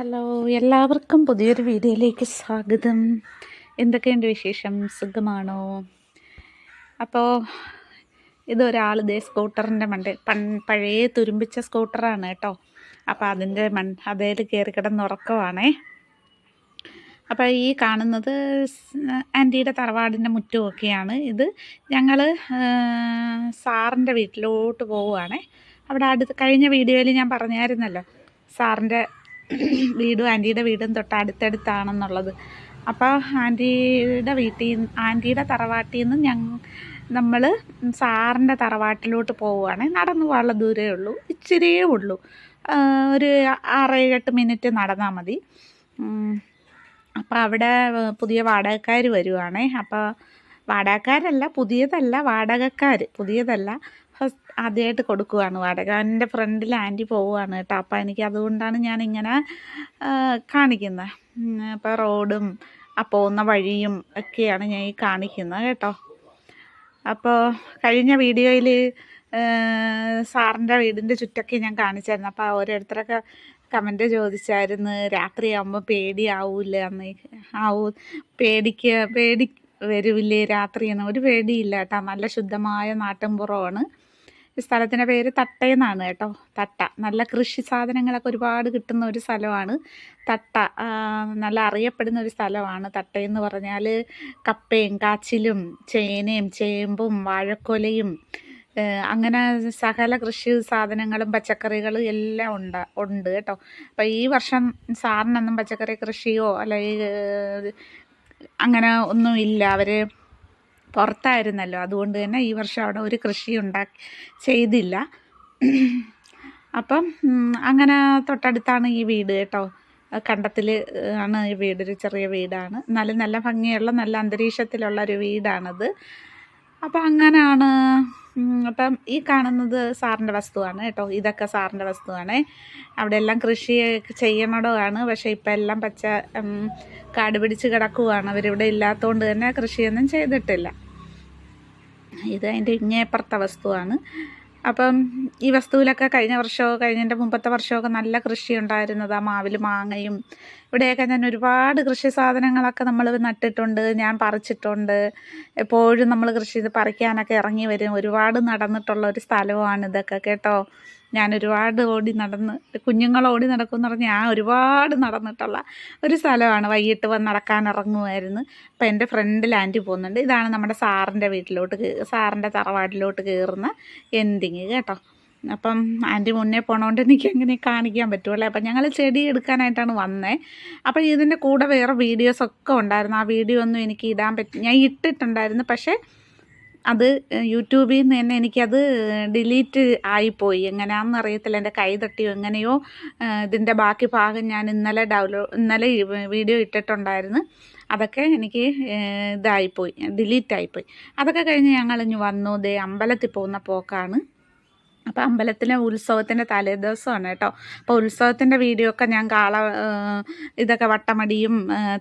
Hello എല്ലാവർക്കും പുതിയൊരു വീഡിയോയിലേക്ക് സ്വാഗതം. എന്തൊക്കെയുണ്ട് വിശേഷം? സുഖമാണോ? അപ്പോൾ ഇതൊരാൾ ഇതേ സ്കൂട്ടറിന്റെ മണ്ട പൺ പഴയ തുരുമ്പിച്ച സ്കൂട്ടറാണ് കേട്ടോ. അപ്പോൾ അതിന്റെ മൺ അതേൽ കയറി കിടന്ന് ഉറക്കമാണേ അപ്പോൾ ഈ കാണുന്നത് ആന്റിയുടെ തറവാടിന്റെ മുറ്റുമൊക്കെയാണ്. ഇത് ഞങ്ങൾ സാറിന്റെ വീട്ടിലോട്ട് പോവുകയാണേ അവിടെ അടുത്ത് കഴിഞ്ഞ വീഡിയോയിൽ ഞാൻ പറഞ്ഞായിരുന്നല്ലോ സാറിന്റെ വീടും ആന്റിയുടെ വീടും തൊട്ട് അടുത്തടുത്താണെന്നുള്ളത് അപ്പോൾ ആന്റിയുടെ വീട്ടിൽ ആന്റിയുടെ തറവാട്ടിൽ നിന്ന് ഞങ്ങൾ നമ്മൾ സാറിന്റെ തറവാട്ടിലോട്ട് പോവുകയാണ് നടന്നു പോകാനുള്ള ദൂരമേ ഉള്ളൂ ഇച്ചിരിയേ ഉള്ളൂ. ഒരു ആറേഴെട്ട് മിനിറ്റ് നടന്നാൽ മതി. അപ്പോൾ അവിടെ പുതിയ വാടകക്കാർ വരുവാണേ. അപ്പോൾ വാടകക്കാരല്ല പുതിയതല്ല വാടകക്കാർ പുതിയതല്ല. ഫസ്റ്റ് ആദ്യമായിട്ട് കൊടുക്കുവാണ് വാടക. എന്റെ ഫ്രണ്ടിൽ ആന്റി പോവുകയാണ് കേട്ടോ. അപ്പം എനിക്ക് അതുകൊണ്ടാണ് ഞാനിങ്ങനെ കാണിക്കുന്നത് അപ്പോൾ റോഡും ആ പോകുന്ന വഴിയും ഒക്കെയാണ് ഞാൻ ഈ കാണിക്കുന്നത് കേട്ടോ. അപ്പോൾ കഴിഞ്ഞ വീഡിയോയിൽ സാറിന്റെ വീടിന്റെ ചുറ്റൊക്കെ ഞാൻ കാണിച്ചായിരുന്നു. അപ്പോൾ ഓരോരുത്തരൊക്കെ കമന്റ് ചോദിച്ചായിരുന്നു രാത്രിയാകുമ്പോൾ പേടിയാവൂല എന്ന്. ആവൂ പേടിക്ക് പേടി വരുവില്ലേ രാത്രി എന്ന് ഒരു പേടിയില്ല കേട്ടോ. നല്ല ശുദ്ധമായ നാട്ടിൻപുറമാണ്. സ്ഥലത്തിന്റെ പേര് തട്ടയെന്നാണ് കേട്ടോ. തട്ട. നല്ല കൃഷി സാധനങ്ങളൊക്കെ ഒരുപാട് കിട്ടുന്ന ഒരു സ്ഥലമാണ്. തട്ട നല്ല അറിയപ്പെടുന്ന ഒരു സ്ഥലമാണ്. തട്ടയെന്ന് പറഞ്ഞാൽ കപ്പയും കാച്ചിലും ചേനയും ചേമ്പും വാഴക്കൊലയും അങ്ങനെ സകല കൃഷി സാധനങ്ങളും പച്ചക്കറികളും എല്ലാം ഉണ്ട് ഉണ്ട് കേട്ടോ. അപ്പോൾ ഈ വർഷം സാറിനൊന്നും പച്ചക്കറി കൃഷിയോ അല്ലെങ്കിൽ അങ്ങനെ ഒന്നും ഇല്ല. അവർ പുറത്തായിരുന്നല്ലോ. അതുകൊണ്ട് തന്നെ ഈ വർഷം അവിടെ ഒരു കൃഷി ഉണ്ടാക്കി ചെയ്തില്ല. അപ്പം അങ്ങനെ തൊട്ടടുത്താണ് ഈ വീട് കേട്ടോ. കണ്ടത്തിൽ ആണ് ഈ വീട് ഒരു ചെറിയ വീടാണ്. നല്ല നല്ല ഭംഗിയുള്ള നല്ല അന്തരീക്ഷത്തിലുള്ള ഒരു വീടാണത്. അപ്പം അങ്ങനെയാണ് അപ്പം ഈ കാണുന്നത് സാറിന്റെ വസ്തുവാണ് കേട്ടോ. ഇതൊക്കെ സാറിന്റെ വസ്തുവാണ്. അവിടെ എല്ലാം കൃഷി ചെയ്യണതാണ് പക്ഷേ ഇപ്പം എല്ലാം പച്ച കാട് പിടിച്ച് കിടക്കുവാണ്. അവരിവിടെ ഇല്ലാത്തതുകൊണ്ട് തന്നെ കൃഷിയൊന്നും ചെയ്തിട്ടില്ല. ഇത് അതിന്റെ ഇങ്ങേപ്പുറത്തെ വസ്തുവാണ്. അപ്പം ഈ വസ്തുവിലൊക്കെ കഴിഞ്ഞ വർഷമോ കഴിഞ്ഞതിന്റെ മുമ്പത്തെ വർഷമൊക്കെ നല്ല കൃഷി ഉണ്ടായിരുന്നത് ആ മാവിൽ മാങ്ങയും ഇവിടെയൊക്കെ ഞാൻ ഒരുപാട് കൃഷി സാധനങ്ങളൊക്കെ നമ്മൾ നട്ടിട്ടുണ്ട് ഞാൻ പറിച്ചിട്ടുണ്ട്. എപ്പോഴും നമ്മൾ കൃഷി പറിക്കാനൊക്കെ ഇറങ്ങി വരും. ഒരുപാട് നടന്നിട്ടുള്ള ഒരു സ്ഥലമാണ് ഇതൊക്കെ. കേട്ടോ? ഞാൻ ഒരുപാട് ഓടി നടന്ന് കുഞ്ഞുങ്ങൾ ഓടി നടക്കുമെന്ന് പറഞ്ഞാൽ ഞാൻ ഒരുപാട് നടന്നിട്ടുള്ള ഒരു സ്ഥലമാണ്. വൈകിട്ട് വന്ന് നടക്കാൻ ഇറങ്ങുമായിരുന്നു. അപ്പോൾ എന്റെ ഫ്രണ്ട് ആന്റി പോകുന്നുണ്ട്. ഇതാണ് നമ്മുടെ സാറിന്റെ വീട്ടിലോട്ട് സാറിന്റെ തറവാട്ടിലോട്ട് കയറുന്ന എൻഡിങ് കേട്ടോ. അപ്പം ആന്റി മുന്നേ പോണോണ്ട് എനിക്ക് എങ്ങനെ കാണിക്കാൻ പറ്റുമല്ലേ അപ്പം ഞങ്ങൾ ചെടി എടുക്കാനായിട്ടാണ് വന്നേ. അപ്പം ഇതിന്റെ കൂടെ വേറെ വീഡിയോസൊക്കെ ഉണ്ടായിരുന്നു. ആ വീഡിയോ ഒന്നും എനിക്ക് ഇടാൻ പറ്റി ഞാൻ ഇട്ടിട്ടുണ്ടായിരുന്നു. പക്ഷേ അത് യൂട്യൂബിൽ നിന്ന് തന്നെ എനിക്കത് ഡിലീറ്റ് ആയിപ്പോയി. എങ്ങനെയാണെന്ന് അറിയത്തില്ല. എന്റെ കൈ തട്ടിയോ എങ്ങനെയോ ഇതിന്റെ ബാക്കി ഭാഗം ഞാൻ ഇന്നലെ ഡൗൺലോ ഇന്നലെ വീഡിയോ ഇട്ടിട്ടുണ്ടായിരുന്നു. അതൊക്കെ എനിക്ക് ഇതായിപ്പോയി. ഡിലീറ്റ് ആയിപ്പോയി അതൊക്കെ കഴിഞ്ഞ് ഞങ്ങൾ ഇനി വന്നു. ദേ അമ്പലത്തിൽ പോകുന്ന പോക്കാണ്. അപ്പോൾ അമ്പലത്തിലെ ഉത്സവത്തിന്റെ തലേദിവസമാണ് കേട്ടോ. അപ്പോൾ ഉത്സവത്തിന്റെ വീഡിയോ ഒക്കെ ഞാൻ കാള ഇതൊക്കെ വട്ടമടിയും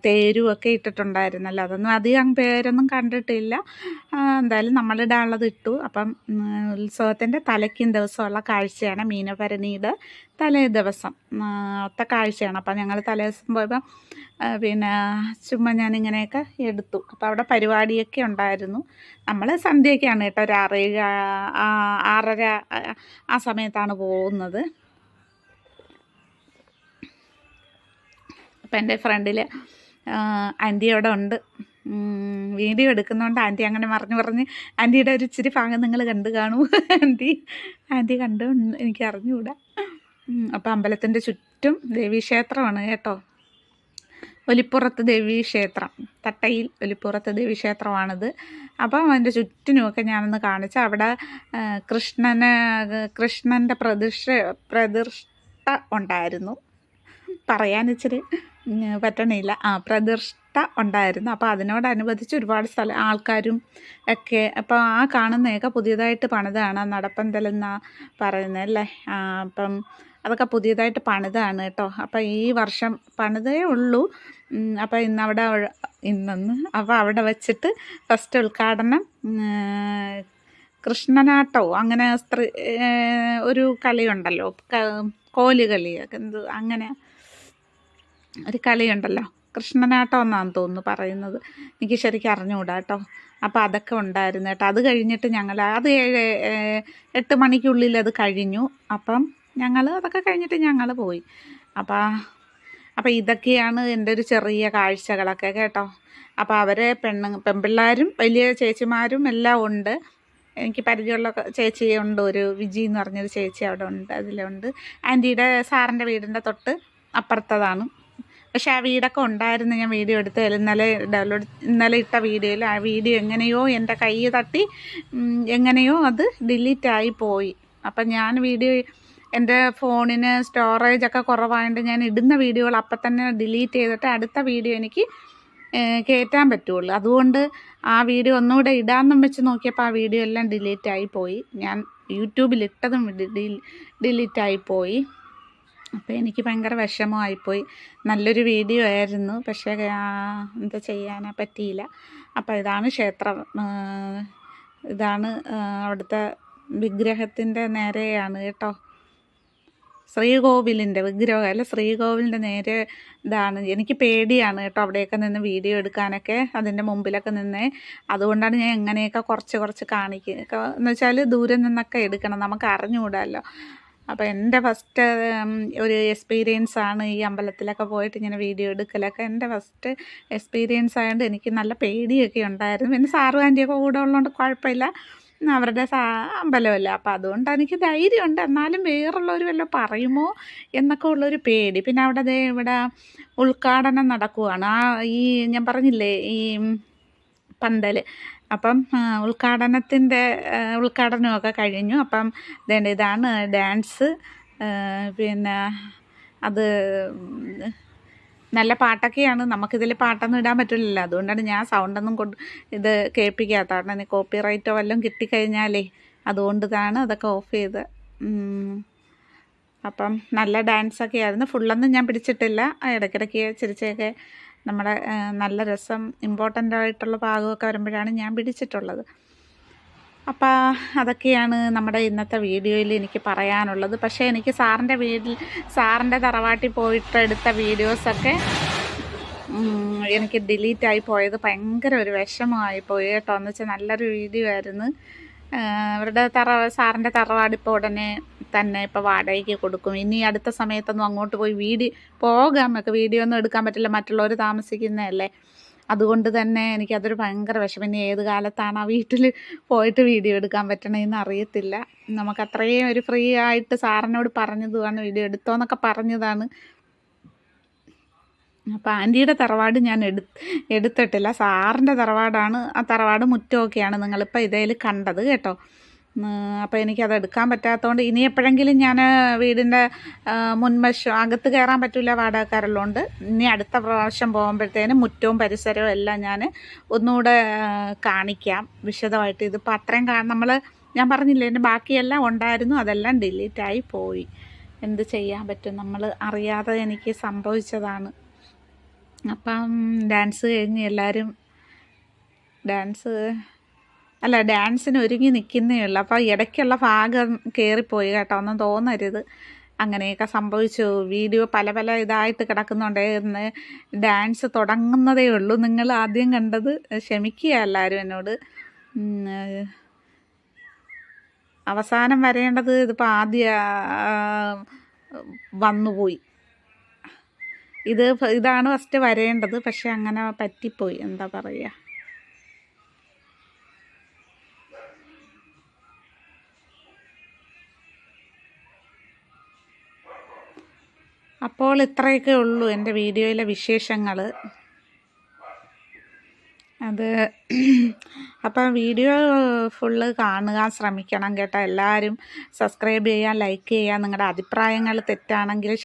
തേരും ഒക്കെ ഇട്ടിട്ടുണ്ടായിരുന്നല്ലോ. അതൊന്നും അധികം പേരൊന്നും കണ്ടിട്ടില്ല. എന്തായാലും നമ്മളിടാനുള്ളത് ഇട്ടു. അപ്പം ഉത്സവത്തിന്റെ തലയ്ക്കും ദിവസമുള്ള കാഴ്ചയാണ് മീനഭരണിയുടെ തലേ ദിവസം ഒത്ത കാഴ്ചയാണ്. അപ്പം ഞങ്ങൾ തലേ ദിവസം പോയപ്പോൾ പിന്നെ ചുമ്മാ ഞാനിങ്ങനെയൊക്കെ എടുത്തു. അപ്പോൾ അവിടെ പരിപാടിയൊക്കെ ഉണ്ടായിരുന്നു. നമ്മൾ സന്ധ്യയൊക്കെയാണ് കേട്ടോ ഒരു ആറേഴ് ആറര ആ സമയത്താണ് പോകുന്നത്. അപ്പം എന്റെ ഫ്രണ്ടിൽ ആന്റി അവിടെ ഉണ്ട്. വീഡിയോ എടുക്കുന്നതുകൊണ്ട് ആന്റി അങ്ങനെ മറിഞ്ഞ് പറഞ്ഞ് ആന്റിയുടെ ഒരു ഇച്ചിരി ഭാഗം നിങ്ങൾ കണ്ടു കാണൂ. ആന്റി ആന്റി കണ്ടു? എനിക്ക് അറിഞ്ഞുകൂടാ അപ്പോൾ അമ്പലത്തിന്റെ ചുറ്റും ദേവീക്ഷേത്രമാണ് കേട്ടോ. ഒലിപ്പുറത്ത് ദേവീക്ഷേത്രം തട്ടയിൽ ഒലിപ്പുറത്ത് ദേവീക്ഷേത്രമാണിത്. അപ്പം അതിന്റെ ചുറ്റിനുമൊക്കെ ഞാനൊന്ന് കാണിച്ചു അവിടെ കൃഷ്ണന് കൃഷ്ണന്റെ പ്രതിഷ്ഠ പ്രതിഷ്ഠ ഉണ്ടായിരുന്നു. പറയാൻ ഇച്ചിരി പറ്റണില്ല. ആ പ്രതിഷ്ഠ ഉണ്ടായിരുന്നു. അപ്പോൾ അതിനോടനുബന്ധിച്ച് ഒരുപാട് സ്ഥലം ആൾക്കാരും ഒക്കെ അപ്പോൾ ആ കാണുന്നതൊക്കെ പുതിയതായിട്ട് പണിതാണ്. നടപ്പന്തലെന്നാണ് പറയുന്നത് അല്ലേ? അപ്പം അതൊക്കെ പുതിയതായിട്ട് പണിതാണ് കേട്ടോ. അപ്പോൾ ഈ വർഷം പണിതേ ഉള്ളൂ. അപ്പോൾ ഇന്നവിടെ ഇന്നൊന്ന് അപ്പോൾ അവിടെ വെച്ചിട്ട് ഫസ്റ്റ് ഉദ്ഘാടനം കൃഷ്ണനാട്ടോ. അങ്ങനെ സ്ത്രീ ഒരു കളിയുണ്ടല്ലോ. കോലുകളി എന്ത് അങ്ങനെ ഒരു കളിയുണ്ടല്ലോ. കൃഷ്ണനാട്ടം എന്നാണ് തോന്നുന്നു പറയുന്നത്. എനിക്ക് ശരിക്കും അറിഞ്ഞുകൂടാ കേട്ടോ. അപ്പോൾ അതൊക്കെ ഉണ്ടായിരുന്നു കേട്ടോ. അത് കഴിഞ്ഞിട്ട് ഞങ്ങൾ അത് ഏഴ് എട്ട് മണിക്കുള്ളിൽ അത് കഴിഞ്ഞു. അപ്പം ഞങ്ങൾ അതൊക്കെ കഴിഞ്ഞിട്ട് ഞങ്ങൾ പോയി. അപ്പോൾ അപ്പോൾ ഇതൊക്കെയാണ് എന്റെ ഒരു ചെറിയ കാഴ്ചകളൊക്കെ കേട്ടോ. അപ്പോൾ അവരെ പെണ്ണ് പെൺപിള്ളേരും വലിയ ചേച്ചിമാരും എല്ലാം ഉണ്ട്. എനിക്ക് പരിചയമുള്ള ചേച്ചി ഉണ്ട് ഒരു വിജി എന്ന് പറഞ്ഞൊരു ചേച്ചി അവിടെ ഉണ്ട് അതിലുണ്ട്. ആന്റിയുടെ സാറിന്റെ വീടിന്റെ തൊട്ട് അപ്പുറത്തതാണ്. പക്ഷേ ആ വീടൊക്കെ ഉണ്ടായിരുന്നു ഞാൻ വീഡിയോ എടുത്ത് ഇന്നലെ ഡൗൺലോഡ് ഇന്നലെ ഇട്ട വീഡിയോയിൽ ആ വീഡിയോ എങ്ങനെയോ എന്റെ കൈ തട്ടി എങ്ങനെയോ അത് ഡിലീറ്റായി പോയി. അപ്പം ഞാൻ വീഡിയോ എന്റെ ഫോണിന് സ്റ്റോറേജ് ഒക്കെ കുറവായതുകൊണ്ട് ഞാൻ ഇടുന്ന വീഡിയോകൾ അപ്പം തന്നെ ഡിലീറ്റ് ചെയ്തിട്ട് അടുത്ത വീഡിയോ എനിക്ക് കയറ്റാൻ പറ്റുള്ളൂ. അതുകൊണ്ട് ആ വീഡിയോ ഒന്നുകൂടെ ഇടാമെന്നും വെച്ച് നോക്കിയപ്പോൾ ആ വീഡിയോ എല്ലാം ഡിലീറ്റ് ആയി പോയി. ഞാൻ യൂട്യൂബിൽ ഇട്ടതും ഡിലീറ്റ് ആയി പോയി. അപ്പോൾ എനിക്ക് ഭയങ്കര വിഷമമായിപ്പോയി നല്ലൊരു വീഡിയോ ആയിരുന്നു. പക്ഷേ എന്താ ചെയ്യാനാ പറ്റിയില്ല. അപ്പോൾ ഇതാണ് ക്ഷേത്രം ഇതാണ് അവിടുത്തെ വിഗ്രഹത്തിന്റെ നേരെയാണ് കേട്ടോ. ശ്രീകോവിലിന്റെ വിഗ്രഹം അല്ല? ശ്രീകോവിലിന്റെ നേരെ ഇതാണ്. എനിക്ക് പേടിയാണ് കേട്ടോ അവിടെയൊക്കെ നിന്ന് വീഡിയോ എടുക്കാനൊക്കെ അതിന്റെ മുമ്പിലൊക്കെ നിന്ന്. അതുകൊണ്ടാണ് ഞാൻ എങ്ങനെയൊക്കെ കുറച്ച് കുറച്ച് കാണിക്കുക എന്ന് വെച്ചാൽ ദൂരെ നിന്നൊക്കെ എടുക്കണം. നമുക്ക് അറിഞ്ഞുകൂടാമല്ലോ അപ്പോൾ എന്റെ ഫസ്റ്റ് ഒരു എക്സ്പീരിയൻസ് ആണ് ഈ അമ്പലത്തിലൊക്കെ പോയിട്ട് ഇങ്ങനെ വീഡിയോ എടുക്കലൊക്കെ. എന്റെ ഫസ്റ്റ് എക്സ്പീരിയൻസ് ആയതുകൊണ്ട് എനിക്ക് നല്ല പേടിയൊക്കെ ഉണ്ടായിരുന്നു. പിന്നെ സാറും ആന്റിയൊക്കെ കൂടെ ഉള്ളതുകൊണ്ട് കുഴപ്പമില്ല. അവരുടെ അമ്പലമല്ല? അപ്പോൾ അതുകൊണ്ട് എനിക്ക് ധൈര്യമുണ്ട്. എന്നാലും വേറുള്ളവർ വല്ല പറയുമോ എന്നൊക്കെ ഉള്ളൊരു പേടി. പിന്നെ അവിടെ ദേ ഇവിടെ ഉദ്ഘാടനം നടക്കുവാണ്. ആ ഈ ഞാൻ പറഞ്ഞില്ലേ ഈ പന്തൽ അപ്പം ഉദ്ഘാടനത്തിന്റെ ഉദ്ഘാടനമൊക്കെ കഴിഞ്ഞു. അപ്പം ഇതാണ് ഡാൻസ്. പിന്നെ അത് നല്ല പാട്ടൊക്കെയാണ്. നമുക്കിതിൽ പാട്ടൊന്നും ഇടാൻ പറ്റില്ലല്ലോ. അതുകൊണ്ടാണ് ഞാൻ സൗണ്ടൊന്നും കൊണ്ട് ഇത് കേൾപ്പിക്കാത്ത കാരണം ഇനി കോപ്പി റൈറ്റോ വല്ലതും കിട്ടിക്കഴിഞ്ഞാലേ അതുകൊണ്ട് ഇതാണ് അതൊക്കെ ഓഫ് ചെയ്ത് അപ്പം നല്ല ഡാൻസൊക്കെ ആയിരുന്നു. ഫുള്ളൊന്നും ഞാൻ പിടിച്ചിട്ടില്ല. ഇടയ്ക്കിടയ്ക്ക് ചിരിച്ചൊക്കെ നമ്മുടെ നല്ല രസം ഇമ്പോർട്ടന്റ് ആയിട്ടുള്ള ഭാഗമൊക്കെ വരുമ്പോഴാണ് ഞാൻ പിടിച്ചിട്ടുള്ളത്. അപ്പോൾ അതൊക്കെയാണ് നമ്മുടെ ഇന്നത്തെ വീഡിയോയിൽ എനിക്ക് പറയാനുള്ളത്. പക്ഷേ എനിക്ക് സാറിന്റെ വീട്ടിൽ സാറിന്റെ തറവാട്ടിൽ പോയിട്ട് എടുത്ത വീഡിയോസൊക്കെ എനിക്ക് ഡിലീറ്റായി പോയത് ഭയങ്കര ഒരു വിഷമമായി പോയി കേട്ടോ. എന്ന് വെച്ചാൽ നല്ലൊരു വീഡിയോ ആയിരുന്നു. അവരുടെ തറ സാറിന്റെ തറവാട് ഇപ്പോൾ ഉടനെ തന്നെ ഇപ്പോൾ വാടകയ്ക്ക് കൊടുക്കും. ഇനി അടുത്ത സമയത്തൊന്നും അങ്ങോട്ട് പോയി വീഡിയോ പോകാം. നമുക്ക് വീഡിയോ ഒന്നും എടുക്കാൻ പറ്റില്ല. മറ്റുള്ളവർ താമസിക്കുന്നതല്ലേ? അതുകൊണ്ട് തന്നെ എനിക്കതൊരു ഭയങ്കര വിഷമം. ഇനി ഏത് കാലത്താണ് ആ വീട്ടിൽ പോയിട്ട് വീഡിയോ എടുക്കാൻ പറ്റണമെന്ന് അറിയത്തില്ല. നമുക്ക് അത്രയും ഒരു ഫ്രീ ആയിട്ട് സാറിനോട് പറഞ്ഞതുമാണ് വീഡിയോ എടുത്തോന്നൊക്കെ പറഞ്ഞതാണ്. അപ്പോൾ ആന്റിയുടെ തറവാട് ഞാൻ എടു എടുത്തിട്ടില്ല. സാറിന്റെ തറവാടാണ് ആ തറവാട് മുറ്റമൊക്കെയാണ് നിങ്ങളിപ്പോൾ ഇതേൽ കണ്ടത് കേട്ടോ. അപ്പോൾ എനിക്കത് എടുക്കാൻ പറ്റാത്തതുകൊണ്ട് ഇനി എപ്പോഴെങ്കിലും ഞാൻ വീടിന്റെ മുൻവശം അകത്ത് കയറാൻ പറ്റില്ല വാടകക്കാരുള്ളതുകൊണ്ട് ഇനി അടുത്ത പ്രാവശ്യം പോകുമ്പോഴത്തേനും മുറ്റവും പരിസരവും എല്ലാം ഞാൻ ഒന്നുകൂടെ കാണിക്കാം. വിശദമായിട്ട് ഇതിപ്പോൾ അത്രയും നമ്മൾ ഞാൻ പറഞ്ഞില്ലേ എന്റെ ബാക്കിയെല്ലാം ഉണ്ടായിരുന്നു അതെല്ലാം ഡിലീറ്റായി പോയി. എന്ത് ചെയ്യാൻ പറ്റും? നമ്മൾ അറിയാതെ എനിക്ക് സംഭവിച്ചതാണ്. അപ്പം ഡാൻസ് കഴിഞ്ഞ് എല്ലാവരും ഡാൻസ് അല്ല ഡാൻസിന് ഒരുങ്ങി നിൽക്കുന്നേ ഉള്ളൂ. അപ്പോൾ ഇടയ്ക്കുള്ള ഭാഗം കയറിപ്പോയി കേട്ടോ ഒന്നും തോന്നരുത്. അങ്ങനെയൊക്കെ സംഭവിച്ചു. വീഡിയോ പല പല ഇതായിട്ട് കിടക്കുന്നുണ്ട് ഇന്ന് ഡാൻസ് തുടങ്ങുന്നതേ ഉള്ളൂ. നിങ്ങൾ ആദ്യം കണ്ടത് ക്ഷമിക്കുക എല്ലാവരും എന്നോട്. അവസാനം വരേണ്ടത് ഇതിപ്പോൾ ആദ്യ വന്നുപോയി. ഇത് ഇതാണ് ഫസ്റ്റ് വരേണ്ടത്. പക്ഷെ അങ്ങനെ പറ്റിപ്പോയി. എന്താ പറയുക അപ്പോൾ ഇത്രയൊക്കെ ഉള്ളൂ എന്റെ വീഡിയോയിലെ വിശേഷങ്ങൾ അത് അപ്പം വീഡിയോ ഫുള്ള് കാണുക ശ്രമിക്കണം കേട്ടോ. എല്ലാവരും സബ്സ്ക്രൈബ് ചെയ്യുക ലൈക്ക് ചെയ്യുക നിങ്ങളുടെ അഭിപ്രായങ്ങൾ തെറ്റാണെങ്കിൽ